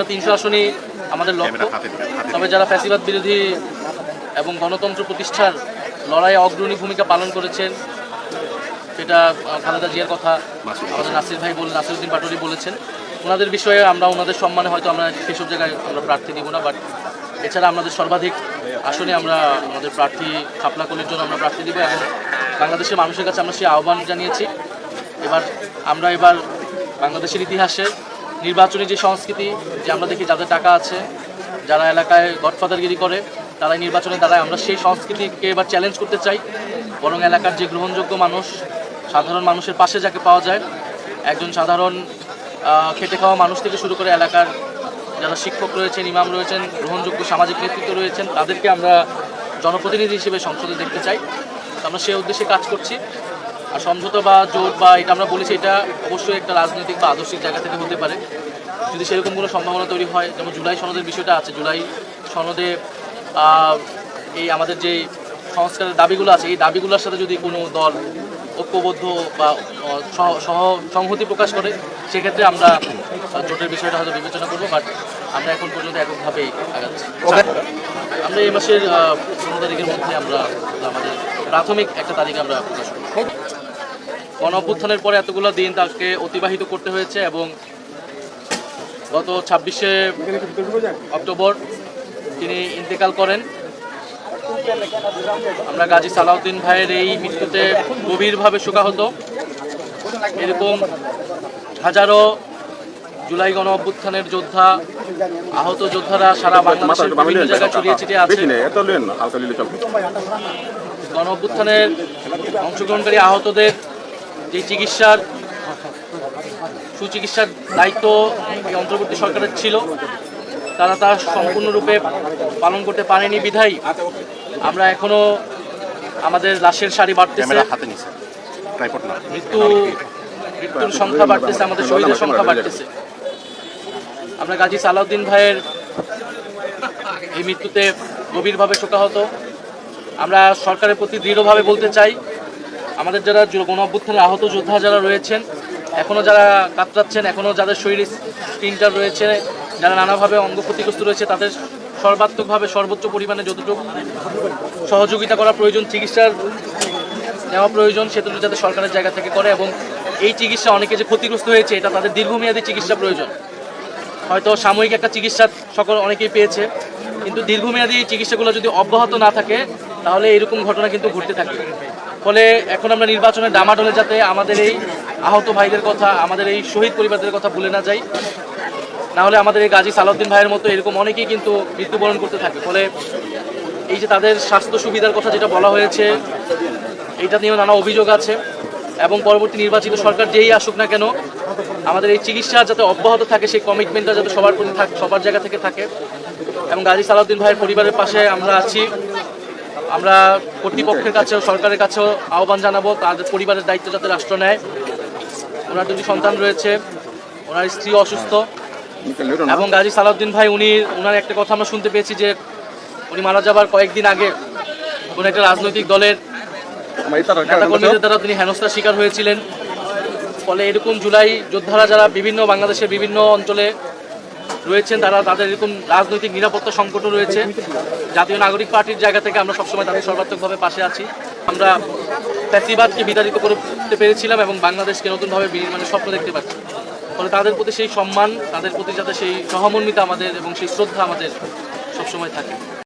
আমরা তিনশো আসনই আমাদের লক্ষ্য। তবে যারা ফ্যাসিবাদ বিরোধী এবং গণতন্ত্র প্রতিষ্ঠার লড়াইয়ে অগ্রণী ভূমিকা পালন করেছেন সেটা খালেদা জিয়ার কথা আমাদের নাসির ভাই বলে নাসিরুদ্দিন পাটোয়ারি বলেছেন। ওনাদের বিষয়ে আমরা ওনাদের সম্মানে হয়তো আমরা সেসব জায়গায় আমরা প্রার্থী দিব না বাট এছাড়া আমাদের সর্বাধিক আসনে আমরা আমাদের প্রার্থী খাপলা কলির জন্য আমরা প্রার্থী দিব এবং বাংলাদেশের মানুষের কাছে আমরা সেই আহ্বান জানিয়েছি। এবার আমরা এবার বাংলাদেশের ইতিহাসে নির্বাচনী যে সংস্কৃতি, যে আমরা দেখি যাদের টাকা আছে, যারা এলাকায় গডফাদারগিরি করে, তারাই নির্বাচনে দাঁড়ায়। আমরা সেই সংস্কৃতিকে এবার চ্যালেঞ্জ করতে চাই। বরং এলাকার যে গ্রহণযোগ্য মানুষ, সাধারণ মানুষের পাশে যাকে পাওয়া যায়, একজন সাধারণ খেটে খাওয়া মানুষ থেকে শুরু করে এলাকার যারা শিক্ষক রয়েছেন, ইমাম রয়েছেন, গ্রহণযোগ্য সামাজিক নেতৃত্ব রয়েছেন, তাদেরকে আমরা জনপ্রতিনিধি হিসেবে সংসদে দেখতে চাই। আমরা সেই উদ্দেশ্যে কাজ করছি। আর সমঝোতা বা জোট বা এটা আমরা বলেছি এটা অবশ্যই একটা রাজনৈতিক বা আদর্শিক জায়গা থেকে হতে পারে। যদি সেরকম কোনো সম্ভাবনা তৈরি হয় যেমন জুলাই সনদের বিষয়টা আছে জুলাই সনদে এই আমাদের যে সংস্কারের দাবিগুলো আছে এই দাবিগুলোর সাথে যদি কোনো দল ঐক্যবদ্ধ বা সহ সহ- সংহতি প্রকাশ করে সেক্ষেত্রে আমরা জোটের বিষয়টা হয়তো বিবেচনা করব বাট আমরা এখন পর্যন্ত এককভাবেই আগাচ্ছি। আমরা এই মাসের পনেরো তারিখের মধ্যে আমরা আমাদের প্রাথমিক একটা তারিখ আমরা প্রকাশ করব। গণ অভ্যুত্থানের পরে এতগুলো দিন তাকে অতিবাহিত করতে হয়েছে এবং গত ছাব্বিশে অক্টোবর তিনি ইন্তেকাল করেন। আমরা গাজী সালাউদ্দিন ভাইয়ের এই মৃত্যুতে গভীরভাবে শোকাহত। এরকম হাজারো জুলাই গণ অভ্যুত্থানের যোদ্ধা আহত যোদ্ধারা সারা বাংলাদেশের বিভিন্ন জায়গায় ছড়িয়ে ছিটিয়ে আছে। গণ অভ্যুত্থানের অংশগ্রহণকারী আহতদের যে চিকিৎসার সুচিকিৎসার দায়িত্ব এই অন্তর্বর্তী সরকারের ছিল তারা তা সম্পূর্ণরূপে পালন করতে পারেনি বিধায়। আমরা এখনও আমাদের লাশের সারি বাড়তেছে। মৃত্যু মৃত্যুর সংখ্যা বাড়তেছে আমাদের শহীদের সংখ্যা বাড়তেছে। আমরা গাজী সালাউদ্দিন ভাইয়ের এই মৃত্যুতে গভীরভাবে শোকাহত। আমরা সরকারের প্রতি দৃঢ়ভাবে বলতে চাই আমাদের যারা গণ অভ্যুত্থানে আহত যোদ্ধা যারা রয়েছেন এখনও যারা কাতরাচ্ছেন এখনও যাদের শরীরে স্ক্রিনটার রয়েছে, যারা নানাভাবে অঙ্গ ক্ষতিগ্রস্ত রয়েছে, তাদের সর্বাত্মকভাবে সর্বোচ্চ পরিমাণে যতটুকু সহযোগিতা করা প্রয়োজন চিকিৎসার নেওয়া প্রয়োজন সেগুলো যাতে সরকারের জায়গা থেকে করে এবং এই চিকিৎসা অনেকে যে ক্ষতিগ্রস্ত হয়েছে, এটা তাদের দীর্ঘমেয়াদী চিকিৎসা প্রয়োজন। হয়তো সাময়িক একটা চিকিৎসা সকল অনেকেই পেয়েছে, কিন্তু দীর্ঘমেয়াদী এই চিকিৎসাগুলো যদি অব্যাহত না থাকে, তাহলে এরকম ঘটনা কিন্তু ঘটতে থাকে ফলে এখন আমরা নির্বাচনের ডামাডোলে যাতে আমাদের এই আহত ভাইদের কথা, আমাদের এই শহীদ পরিবারদের কথা ভুলে না যাই। না হলে আমাদের এই গাজী সালাউদ্দিন ভাইয়ের মতো এরকম অনেকেই কিন্তু মৃত্যুবরণ করতে থাকে। ফলে এই যে তাদের স্বাস্থ্য সুবিধার কথা যেটা বলা হয়েছে, এইটা নিয়েও নানা অভিযোগ আছে এবং পরবর্তী নির্বাচিত সরকার যেই আসুক না কেন, আমাদের এই চিকিৎসা যাতে অব্যাহত থাকে, সেই কমিটমেন্টটা যাতে সবার প্রতি থাকে, সবার জায়গা থেকে থাকে। এবং গাজী সালাউদ্দিন ভাইয়ের পরিবারের পাশে আমরা আছি। আমরা কর্তৃপক্ষের কাছেও, সরকারের কাছেও আহ্বান জানাব, তাদের পরিবারের দায়িত্ব যাতে রাষ্ট্র নেয়। ওনার দুটি সন্তান রয়েছে, ওনার স্ত্রী অসুস্থ। এবং গাজী সালাউদ্দিন ভাই, উনি ওনার একটা কথা আমরা শুনতে পেয়েছি যে উনি মারা যাবার কয়েকদিন আগে কোন একটা রাজনৈতিক দলের নেতাকর্মীদের দ্বারা তিনি হেনস্থার শিকার হয়েছিলেন। ফলে এরকম জুলাই যোদ্ধারা যারা বিভিন্ন বাংলাদেশের বিভিন্ন অঞ্চলে রয়েছেন, তারা তাদের এরকম রাজনৈতিক নিরাপত্তা সংকটও রয়েছে। জাতীয় নাগরিক পার্টির জায়গা থেকে আমরা সবসময় তাদের সর্বাত্মকভাবে পাশে আছি। আমরা ফ্যাসিবাদকে বিতাড়িত করতে পেরেছিলাম এবং বাংলাদেশকে নতুনভাবে বিনির্মাণের স্বপ্ন দেখতে পাচ্ছি। ফলে তাদের প্রতি সেই সম্মান, তাদের প্রতি যাতে সেই সহমর্মিতা আমাদের এবং সেই শ্রদ্ধা আমাদের সবসময় থাকে।